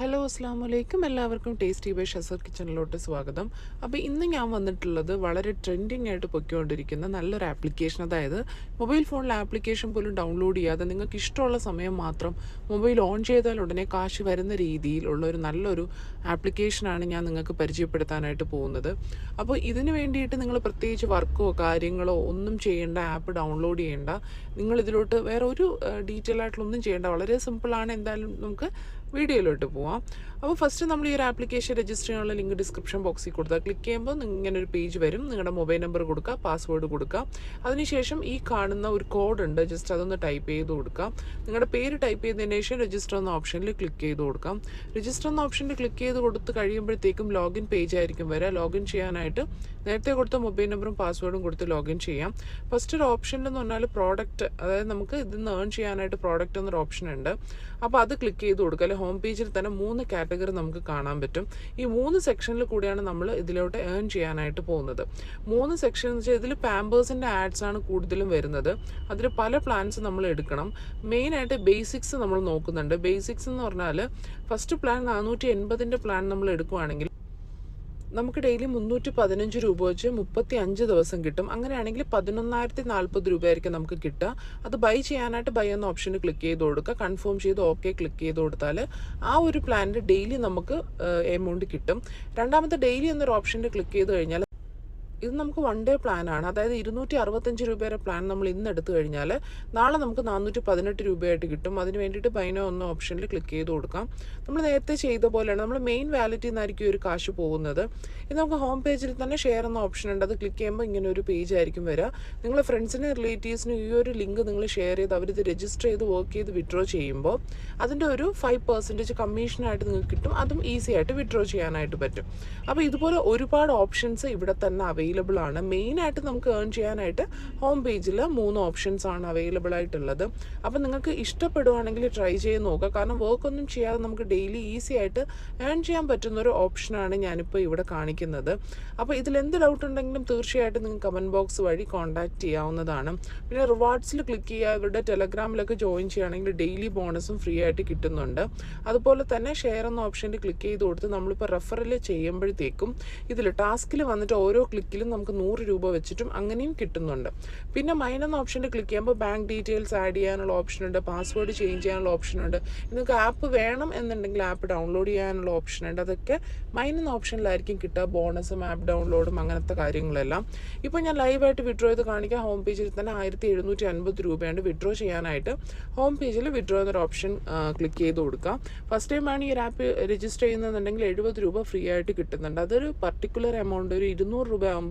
Hello അസ്സാം വലൈക്കും എല്ലാവർക്കും ടേസ്റ്റി ബൈ ഷസർ കിച്ചണിലോട്ട് സ്വാഗതം. അപ്പോൾ ഇന്ന് ഞാൻ വന്നിട്ടുള്ളത് വളരെ ട്രെൻഡിങ് ആയിട്ട് പൊയ്ക്കൊണ്ടിരിക്കുന്ന നല്ലൊരു ആപ്ലിക്കേഷൻ അതായത് മൊബൈൽ ഫോണിൽ ആപ്ലിക്കേഷൻ പോലും ഡൗൺലോഡ് ചെയ്യാതെ നിങ്ങൾക്ക് ഇഷ്ടമുള്ള സമയം മാത്രം മൊബൈൽ ഓൺ ചെയ്താൽ ഉടനെ കാശ് വരുന്ന രീതിയിലുള്ള ഒരു നല്ലൊരു ആപ്ലിക്കേഷനാണ് ഞാൻ നിങ്ങൾക്ക് പരിചയപ്പെടുത്താനായിട്ട് പോകുന്നത്. അപ്പോൾ ഇതിന് വേണ്ടിയിട്ട് നിങ്ങൾ പ്രത്യേകിച്ച് വർക്കോ കാര്യങ്ങളോ ഒന്നും ചെയ്യേണ്ട ആപ്പ് ഡൗൺലോഡ് ചെയ്യേണ്ട നിങ്ങൾ ഇതിലോട്ട് വേറെ ഒരു ഡീറ്റെയിൽ ആയിട്ടുള്ള ഒന്നും ചെയ്യേണ്ട. വളരെ സിമ്പിളാണ് എന്തായാലും നമുക്ക് വീഡിയോയിലോട്ട് പോവാം. അപ്പോൾ ഫസ്റ്റ് നമ്മൾ ഈ ഒരു ആപ്ലിക്കേഷൻ രജിസ്റ്റർ ചെയ്യാനുള്ള ലിങ്ക് ഡിസ്ക്രിപ്ഷൻ ബോക്സിൽ കൊടുത്താൽ ക്ലിക്ക് ചെയ്യുമ്പോൾ ഇങ്ങനെ ഒരു പേജ് വരും. നിങ്ങളുടെ മൊബൈൽ നമ്പർ കൊടുക്കുക പാസ്വേഡ് കൊടുക്കുക അതിനുശേഷം ഈ കാണുന്ന ഒരു കോഡ് ഉണ്ട്. ജസ്റ്റ് അതൊന്ന് ടൈപ്പ് ചെയ്ത് കൊടുക്കുക നിങ്ങളുടെ പേര് ടൈപ്പ് ചെയ്തതിന് ശേഷം രജിസ്റ്റർ എന്ന ഓപ്ഷനിൽ ക്ലിക്ക് ചെയ്ത് കൊടുക്കാം. രജിസ്റ്റർ എന്ന ഓപ്ഷനിൽ ക്ലിക്ക് ചെയ്ത് കൊടുത്ത് കഴിയുമ്പോഴത്തേക്കും ലോഗിൻ പേജ് ആയിരിക്കും വരിക ലോഗിൻ ചെയ്യാനായിട്ട് നേരത്തെ കൊടുത്ത മൊബൈൽ നമ്പറും പാസ്വേഡും കൊടുത്ത് ലോഗിൻ ചെയ്യാം. ഫസ്റ്റ് ഒരു ഓപ്ഷൻ എന്ന് പറഞ്ഞാൽ പ്രോഡക്റ്റ് അതായത് നമുക്ക് ഇതിൽ നിന്ന് ഏൺ ചെയ്യാനായിട്ട് പ്രോഡക്റ്റ് എന്നൊരു ഓപ്ഷൻ ഉണ്ട്. അപ്പോൾ അത് ക്ലിക്ക് ചെയ്ത് കൊടുക്കുക. ഹോം പേജിൽ തന്നെ മൂന്ന് കാറ്റഗറി നമുക്ക് കാണാൻ പറ്റും. ഈ മൂന്ന് സെക്ഷനിൽ കൂടിയാണ് നമ്മൾ ഇതിലോട്ട് ഏൺ ചെയ്യാനായിട്ട് പോകുന്നത്. മൂന്ന് സെക്ഷൻ എന്ന് വെച്ചാൽ ഇതിൽ പാമ്പേഴ്സിന്റെ ആഡ്സ് ആണ് കൂടുതലും വരുന്നത്. അതിൽ പല പ്ലാൻസ് നമ്മൾ എടുക്കണം. മെയിനായിട്ട് ബേസിക്സ് നമ്മൾ നോക്കുന്നുണ്ട്. ബേസിക്സ് എന്ന് പറഞ്ഞാൽ ഫസ്റ്റ് പ്ലാൻ നാനൂറ്റി എൺപതിന്റെ പ്ലാൻ നമ്മൾ എടുക്കുവാണെങ്കിൽ നമുക്ക് ഡെയിലി മുന്നൂറ്റി പതിനഞ്ച് രൂപ വെച്ച് മുപ്പത്തി അഞ്ച് ദിവസം കിട്ടും. അങ്ങനെയാണെങ്കിൽ പതിനൊന്നായിരത്തി നാൽപ്പത് രൂപയായിരിക്കും നമുക്ക് കിട്ടുക. അത് ബൈ ചെയ്യാനായിട്ട് ബൈ എന്ന ഓപ്ഷന് ക്ലിക്ക് ചെയ്ത് കൊടുക്കുക. കൺഫേം ചെയ്ത് ഓക്കെ ക്ലിക്ക് ചെയ്ത് കൊടുത്താൽ ആ ഒരു പ്ലാനിൽ ഡെയിലി നമുക്ക് എമൗണ്ട് കിട്ടും. രണ്ടാമത്തെ ഡെയിലി എന്നൊരു ഓപ്ഷന്റെ ക്ലിക്ക് ചെയ്ത് കഴിഞ്ഞാൽ ഇത് നമുക്ക് വൺ ഡേ പ്ലാൻ ആണ്. അതായത് ഇരുന്നൂറ്റി അറുപത്തഞ്ച് രൂപയുടെ പ്ലാൻ നമ്മൾ ഇന്ന് എടുത്തു കഴിഞ്ഞാൽ നാളെ നമുക്ക് നാനൂറ്റി പതിനെട്ട് രൂപയായിട്ട് കിട്ടും. അതിന് വേണ്ടിയിട്ട് ബൈനോ എന്ന ഓപ്ഷനിൽ ക്ലിക്ക് ചെയ്ത് കൊടുക്കാം. നമ്മൾ നേരത്തെ ചെയ്ത പോലെയാണ് നമ്മൾ മെയിൻ വാലറ്റിൽ നിന്നായിരിക്കും ഒരു കാശ് പോകുന്നത്. ഇത് നമുക്ക് ഹോം പേജിൽ തന്നെ ഷെയർ എന്ന ഓപ്ഷൻ ഉണ്ട്. അത് ക്ലിക്ക് ചെയ്യുമ്പോൾ ഇങ്ങനെ ഒരു പേജ് ആയിരിക്കും വരിക നിങ്ങളെ ഫ്രണ്ട്സിനും റിലേറ്റീവ്സിനും ഈ ഒരു ലിങ്ക് നിങ്ങൾ ഷെയർ ചെയ്ത് അവരിത് രജിസ്റ്റർ ചെയ്ത് വർക്ക് ചെയ്ത് വിഡ്രോ ചെയ്യുമ്പോൾ അതിന്റെ ഒരു ഫൈവ് പെർസെന്റേജ് കമ്മീഷനായിട്ട് നിങ്ങൾക്ക് കിട്ടും. അതും ഈസി ആയിട്ട് വിഡ്രോ ചെയ്യാനായിട്ട് പറ്റും. അപ്പോൾ ഇതുപോലെ ഒരുപാട് ഓപ്ഷൻസ് ഇവിടെ തന്നെ അവൈലബിൾ ആണ്. മെയിനായിട്ട് നമുക്ക് ഏൺ ചെയ്യാനായിട്ട് ഹോം പേജിൽ മൂന്ന് ഓപ്ഷൻസ് ആണ് അവൈലബിൾ ആയിട്ടുള്ളത്. അപ്പോൾ നിങ്ങൾക്ക് ഇഷ്ടപ്പെടുവാണെങ്കിൽ ട്രൈ ചെയ്ത് നോക്കുക. കാരണം വർക്ക് ഒന്നും ചെയ്യാതെ നമുക്ക് ഡെയിലി ഈസി ആയിട്ട് ഏൺ ചെയ്യാൻ പറ്റുന്ന ഒരു ഓപ്ഷനാണ് ഞാനിപ്പോൾ ഇവിടെ കാണിക്കുന്നത്. അപ്പോൾ ഇതിൽ എന്ത് ഡൗട്ട് ഉണ്ടെങ്കിലും തീർച്ചയായിട്ടും നിങ്ങൾക്ക് കമന്റ് ബോക്സ് വഴി കോൺടാക്ട് ചെയ്യാവുന്നതാണ്. പിന്നെ റിവാർഡ്സിൽ ക്ലിക്ക് ചെയ്യുക. ഇവരുടെ ടെലഗ്രാമിലൊക്കെ ജോയിൻ ചെയ്യുകയാണെങ്കിൽ ഡെയിലി ബോണസും ഫ്രീ ആയിട്ട് കിട്ടുന്നുണ്ട്. അതുപോലെ തന്നെ ഷെയർ എന്ന ഓപ്ഷനിൽ ക്ലിക്ക് ചെയ്ത് കൊടുത്ത് നമ്മളിപ്പോൾ റെഫറൽ ചെയ്യുമ്പോഴത്തേക്കും ഇതിൽ ടാസ്കിൽ വന്നിട്ട് ഓരോ ക്ലിക്കിലും നമുക്ക് നൂറ് രൂപ വെച്ചിട്ടും അങ്ങനെയും കിട്ടുന്നുണ്ട്. പിന്നെ മൈനെന്ന ഓപ്ഷനിൽ ക്ലിക്ക് ചെയ്യുമ്പോൾ ബാങ്ക് ഡീറ്റെയിൽസ് ആഡ് ചെയ്യാനുള്ള ഓപ്ഷനുണ്ട് പാസ്വേഡ് ചേഞ്ച് ചെയ്യാനുള്ള ഓപ്ഷനുണ്ട് നിങ്ങൾക്ക് ആപ്പ് വേണം എന്നുണ്ടെങ്കിൽ ആപ്പ് ഡൗൺലോഡ് ചെയ്യാനുള്ള ഓപ്ഷനുണ്ട് അതൊക്കെ മൈനെന്ന ഓപ്ഷനിലായിരിക്കും കിട്ടുക. ബോണസും ആപ്പ് ഡൗൺലോഡും അങ്ങനത്തെ കാര്യങ്ങളെല്ലാം. ഇപ്പോൾ ഞാൻ ലൈവായിട്ട് വിഡ്രോ ചെയ്ത് കാണിക്കാം. ഹോം പേജിൽ തന്നെ ആയിരത്തി എഴുന്നൂറ്റി അൻപത് രൂപയാണ് വിഡ്രോ ചെയ്യാനായിട്ട്. ഹോം പേജിൽ വിഡ്രോ എന്നൊരു ഓപ്ഷൻ ക്ലിക്ക് ചെയ്ത് കൊടുക്കാം. ഫസ്റ്റ് ടൈം ആണ് ഈ ഒരു ആപ്പ് രജിസ്റ്റർ ചെയ്യുന്നതെന്നുണ്ടെങ്കിൽ എഴുപത് രൂപ ഫ്രീ ആയിട്ട് കിട്ടുന്നുണ്ട്. അതൊരു പർട്ടിക്കുലർ എമൗണ്ട് ഒരു ഇരുന്നൂറ് രൂപ ആകുമ്പോൾ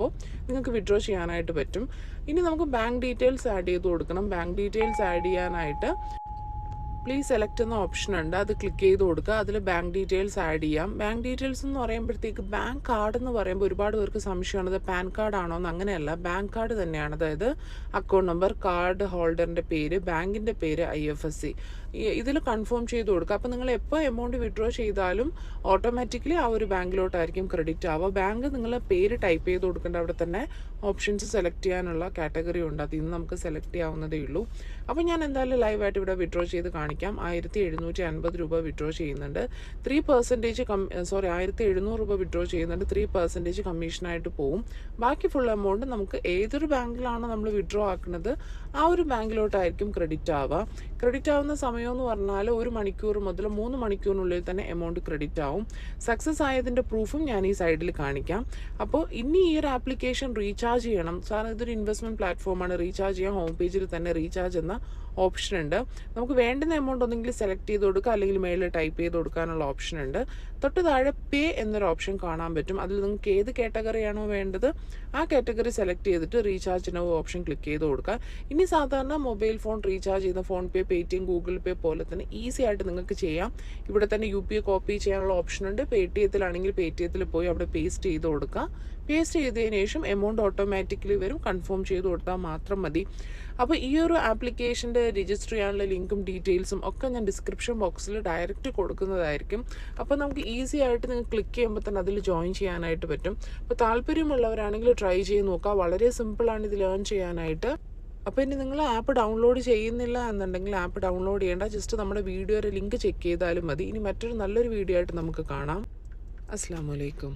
നിങ്ങൾക്ക് വിഡ്രോ ചെയ്യാനായിട്ട് പറ്റും. ഇനി നമുക്ക് ബാങ്ക് ഡീറ്റെയിൽസ് ആഡ് ചെയ്ത് കൊടുക്കണം. ബാങ്ക് ഡീറ്റെയിൽസ് ആഡ് ചെയ്യാനായിട്ട് പ്ലീസ് സെലക്ട് എന്ന ഓപ്ഷൻ ഉണ്ട്. അത് ക്ലിക്ക് ചെയ്ത് കൊടുക്കുക. അതിൽ ബാങ്ക് ഡീറ്റെയിൽസ് ആഡ് ചെയ്യാം. ബാങ്ക് ഡീറ്റെയിൽസ് എന്ന് പറയുമ്പോഴത്തേക്ക് ബാങ്ക് കാർഡ് എന്ന് പറയുമ്പോൾ ഒരുപാട് പേർക്ക് സംശയമാണ്. അത് പാൻ കാർഡ് ആണോ എന്ന് അങ്ങനെയല്ല. ബാങ്ക് കാർഡ് തന്നെയാണ്. അതായത് അക്കൗണ്ട് നമ്പർ കാർഡ് ഹോൾഡറിന്റെ പേര് ബാങ്കിന്റെ പേര് ഐ എഫ് എസ് സി ഇതിൽ കൺഫേം ചെയ്ത് കൊടുക്കുക. അപ്പോൾ നിങ്ങൾ എപ്പോൾ എമൗണ്ട് വിഡ്രോ ചെയ്താലും ഓട്ടോമാറ്റിക്കലി ആ ഒരു ബാങ്കിലോട്ടായിരിക്കും ക്രെഡിറ്റ് ആവുക. ബാങ്ക് നിങ്ങൾ പേര് ടൈപ്പ് ചെയ്ത് കൊടുക്കേണ്ട അവിടെ തന്നെ ഓപ്ഷൻസ് സെലക്ട് ചെയ്യാനുള്ള കാറ്റഗറി ഉണ്ട്. അതിൽ നിന്ന് നമുക്ക് സെലക്ട് ചെയ്യാവുന്നതേ ഉള്ളൂ. അപ്പോൾ ഞാൻ എന്തായാലും ലൈവായിട്ട് ഇവിടെ വിഡ്രോ ചെയ്ത് കാണിക്കാം. ആയിരത്തി എഴുന്നൂറ്റി അൻപത് രൂപ വിഡ്രോ ചെയ്യുന്നുണ്ട്. ത്രീ പെർസെന്റേജ് കം സോറി ആയിരത്തി എഴുന്നൂറ് രൂപ വിഡ്രോ ചെയ്യുന്നുണ്ട്. ത്രീ പെർസെന്റേജ് കമ്മീഷനായിട്ട് പോവും. ബാക്കി ഫുൾ എമൗണ്ട് നമുക്ക് ഏതൊരു ബാങ്കിലാണോ നമ്മൾ വിഡ്രോ ആക്കുന്നത് ആ ഒരു ബാങ്കിലോട്ടായിരിക്കും ക്രെഡിറ്റ് ആവുക. ക്രെഡിറ്റ് ആവുന്ന സമയം എന്ന് പറഞ്ഞാൽ ഒരു മണിക്കൂർ മുതൽ മൂന്ന് മണിക്കൂറിനുള്ളിൽ തന്നെ എമൗണ്ട് ക്രെഡിറ്റ് ആവും. സക്സസ് ആയതിന്റെ പ്രൂഫും ഞാൻ ഈ സൈഡിൽ കാണിക്കാം. അപ്പോൾ ഇനി ഈ ഒരു ആപ്ലിക്കേഷൻ റീചാർജ് ചെയ്യണം. സാർ ഇതൊരു ഇൻവെസ്റ്റ്മെന്റ് പ്ലാറ്റ്ഫോമാണ് റീചാർജ് ചെയ്യാൻ ഹോം പേജിൽ തന്നെ റീചാർജ് എന്ന ഓപ്ഷൻ ഉണ്ട്. നമുക്ക് വേണ്ടുന്ന എമൗണ്ട് ഒന്നെങ്കിൽ സെലക്ട് ചെയ്ത് കൊടുക്കുക. അല്ലെങ്കിൽ മെയിൽ ടൈപ്പ് ചെയ്ത് കൊടുക്കാനുള്ള ഓപ്ഷൻ ഉണ്ട്. തൊട്ട് താഴെ പേ എന്നൊരു ഓപ്ഷൻ കാണാൻ പറ്റും. അതിൽ നിങ്ങൾക്ക് ഏത് കാറ്റഗറിയാണോ വേണ്ടത് ആ കാറ്റഗറി സെലക്ട് ചെയ്തിട്ട് റീചാർജ് റീചാർജിന് ഓപ്ഷൻ ക്ലിക്ക് ചെയ്ത് കൊടുക്കുക. ഇനി സാധാരണ മൊബൈൽ ഫോൺ റീചാർജ് ചെയ്യുന്ന ഫോൺ പേ പേടിഎം ഗൂഗിൾ പേ പോലെ തന്നെ ഈസി ആയിട്ട് നിങ്ങൾക്ക് ചെയ്യാം. ഇവിടെ തന്നെ യു പി കോപ്പി ചെയ്യാനുള്ള ഓപ്ഷൻ ഉണ്ട്. പേ ടി എത്തിലാണെങ്കിൽ പേ ടി എത്തിൽ പോയി അവിടെ പേസ്റ്റ് ചെയ്ത് കൊടുക്കുക. പേസ്റ്റ് ചെയ്തതിന് ശേഷം എമൗണ്ട് ഓട്ടോമാറ്റിക്കലി വരും. കൺഫേം ചെയ്ത് കൊടുത്താൽ മാത്രം മതി. അപ്പോൾ ഈ ഒരു ആപ്ലിക്കേഷന്റെ രജിസ്റ്റർ ചെയ്യാനുള്ള ലിങ്കും ഡീറ്റെയിൽസും ഒക്കെ ഞാൻ ഡിസ്ക്രിപ്ഷൻ ബോക്സിൽ ഡയറക്റ്റ് കൊടുക്കുന്നതായിരിക്കും. അപ്പോൾ നമുക്ക് ഈസി ആയിട്ട് നിങ്ങൾ ക്ലിക്ക് ചെയ്യുമ്പോൾ തന്നെ അതിൽ ജോയിൻ ചെയ്യാനായിട്ട് പറ്റും. അപ്പോൾ താല്പര്യമുള്ളവരാണെങ്കിൽ ട്രൈ ചെയ്ത് നോക്കുക. വളരെ സിമ്പിളാണ് ഇത് ലേൺ ചെയ്യാനായിട്ട്. അപ്പോൾ ഇനി നിങ്ങൾ ആപ്പ് ഡൗൺലോഡ് ചെയ്യുന്നില്ല എന്നുണ്ടെങ്കിൽ ആപ്പ് ഡൗൺലോഡ് ചെയ്യേണ്ട. ജസ്റ്റ് നമ്മുടെ വീഡിയോയുടെ ലിങ്ക് ചെക്ക് ചെയ്താലും മതി. ഇനി മറ്റൊരു നല്ലൊരു വീഡിയോ ആയിട്ട് നമുക്ക് കാണാം. അസ്സാം വലൈക്കും